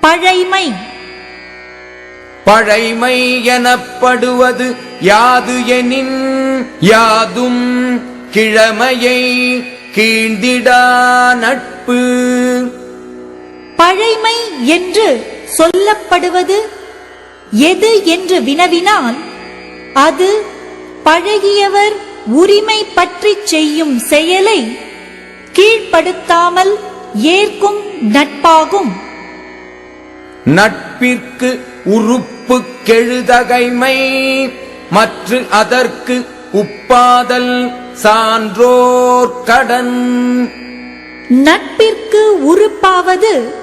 பழைமை. பழைமை எனப்படுவது யாது எனின் யாதும் கிழமையை கீழ்ந்திடா நட்பு. பழைமை என்று சொல்லப்படுவது எது என்று வினவினால் அது பழகியவர் உரிமை பற்றி செய்யும் செயலை கீழ்ப்படுத்தாமல் ஏற்கும் நட்பாகும். நட்பிற்கு உறுப்பு கெழுதகைமை மற்ற அதற்கு உப்பாதல் சான்றோர் கடன். நட்பிற்கு உறுப்பாவது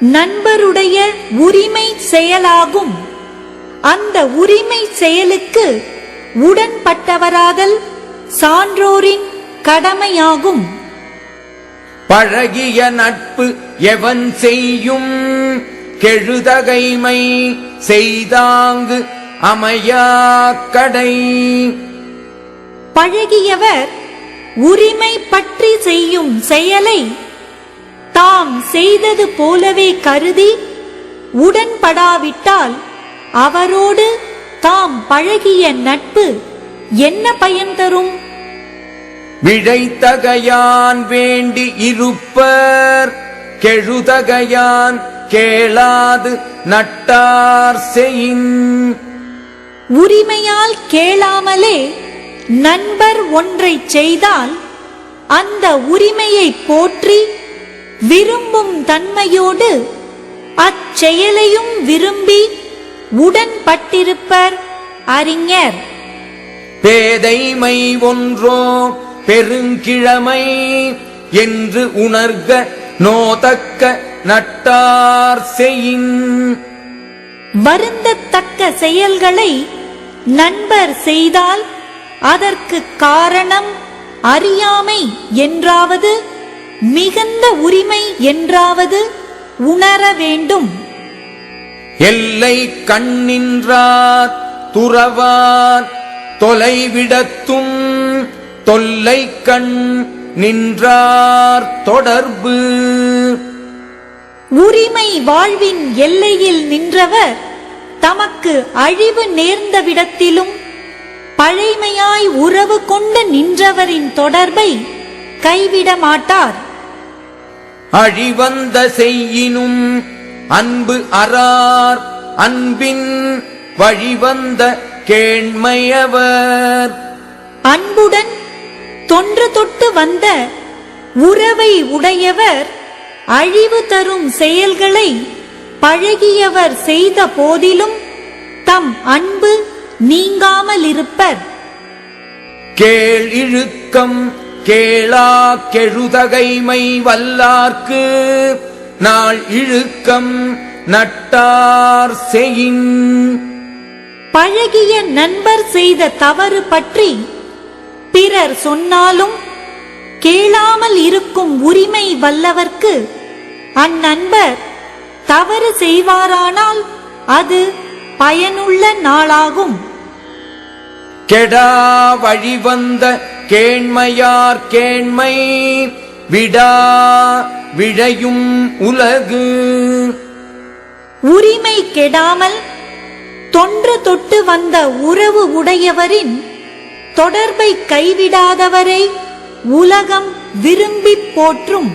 நண்பருடைய உரிமை செயலாகும். அந்த உரிமை செயலுக்கு உடன்பட்டவராதல் சான்றோரின் கடமையாகும். பழகிய நட்பு எவன் செய்யும்? கெழுதகைமை செய்தாங்கு அமையா கடை. பழகியவர் உரிமை பற்றி செய்யும் செயலை தாம் செய்தது போலவே கருதி உடன்படாவிட்டால் அவரோடு தாம் பழகிய நட்பு என்ன பயன் தரும்? விழைத்தகையான் வேண்டி இருப்பர் கெழுதகையான் கேளாது நட்டார் செயின். உரிமையால் கேளாமலே நண்பர் ஒன்றை செய்தால் அந்த உரிமையை போற்றி விரும்பும் தன்மையோடு அச்செயலையும் விரும்பி உடன்பட்டிருப்பர் அறிஞர். பேதைமை ஒன்றோ பெருங்கிழமை என்று உணர்க நோதக்க நட்டார் செயின் வருந்தத்தக்க செயல்களை நண்பர் செய்தால் அதற்கு காரணம் அறியாமை என்றாவது மிகுந்த உரிமை என்றாவது உணர வேண்டும். எல்லை கண்ணின்றார் துறவார் தொலைவிடத்தும் தொல்லை கண் நின்றார் தொடர்பு. உரிமை வாழ்வின் எல்லையில் நின்றவர் தமக்கு அழிவு நேர்ந்த விடத்திலும் பழைமையாய் உறவு கொண்டு நின்றவரின் தொடர்பை கைவிட மாட்டார். அழிவந்த செய்யினும் அன்பு அறார் அன்பின் வழிவந்த கேண்மையவர். அன்புடன் தொன்று வந்த உறவை உடையவர் அழிவு தரும் செயல்களை பழகியவர் செய்த போதிலும் தம் அன்பு நீங்காமல் இருப்பர். கேள் இழுக்கம் கேளா கெழுதகைமை வல்லார்க்கு. நாள் இழுக்கம் நட்டார் செயின் பழகிய நண்பர் செய்த தவறு பற்றி பிறர் சொன்னாலும் கேளாமல் இருக்கும் உரிமை வல்லவர்க்கு அந்நண்பர் தவறு செய்வாரானால் அது பயனுள்ள நாளாகும். கெடா வழிவந்த கேண்மையார் கேண்மை விடா விழையும் உலகு. உரிமை கெடாமல் தொன்று தொட்டு வந்த உறவு உடையவரின் தொடர்பை கைவிடாதவரை உலகம் விரும்பிப் போற்றும்.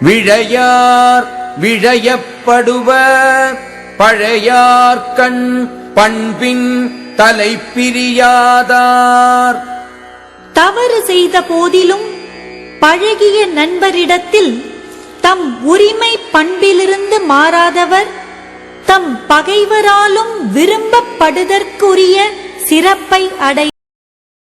விழையார் விழையப்படுவ பழையார் கண் பண்பின் தலைப்பிரியாதார். தவறு செய்த போதிலும் பழகிய நண்பரிடத்தில் தம் உரிமை பண்பிலிருந்து மாறாதவர் தம் பகைவராலும் விரும்பப்படுதற்குரிய சிறப்பை அடை